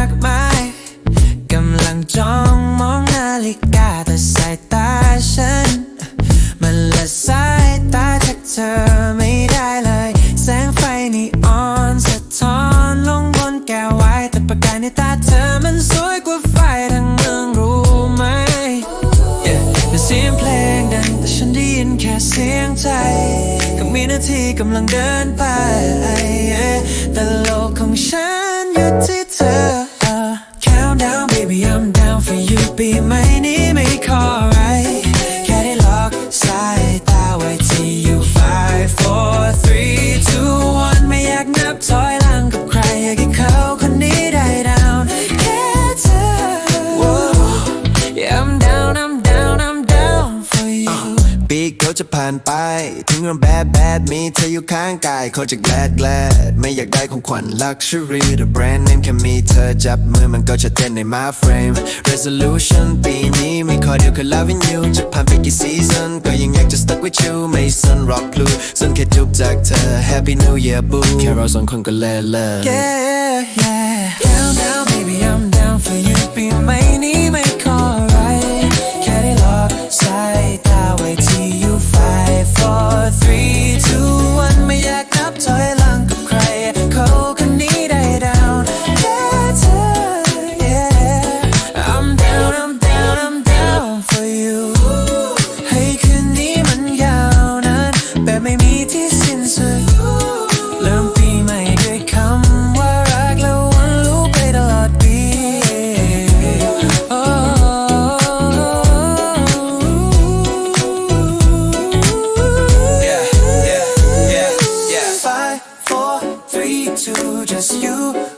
ากมายกำลังจ้องมองนาฬิกาแต่สายตาฉัน มันละสายตาจากเธอไม่ได้เลย แสงไฟนีออนสะท้อนลงบนแก้วไวน์แต่ประกายในตาเธอมันสวยกว่าไฟทั้งเมืองรู้ไหม Yeah แต่เสียงเพลงดังแต่ฉันได้ยินแค่เสียงใจก็มีนาทีกำลังเดินไป Yeah แต่โลกของฉันอยู่ที่ down for you ปีใหม่นี้ จะผ่านไป ถึงเรื่องแบดแบดมีเธออยู่ข้างกายเขาจะแกลดแกลดไม่อยากได้ของขวัญ luxury แต่แบรนด์เนมแค่มีเธอจับมือมันก็จะเต้นใน my frame resolution ปีนี้มีข้อเดียวคือ loving you จะผ่านไปกี่ season ก็ยังอยากจะ stuck with you ไม่สัน rock blue สันแค่จุบจากเธอ happy new year boo แค่เราสองคนก็เล่นเลย Yeah, yeah. Just you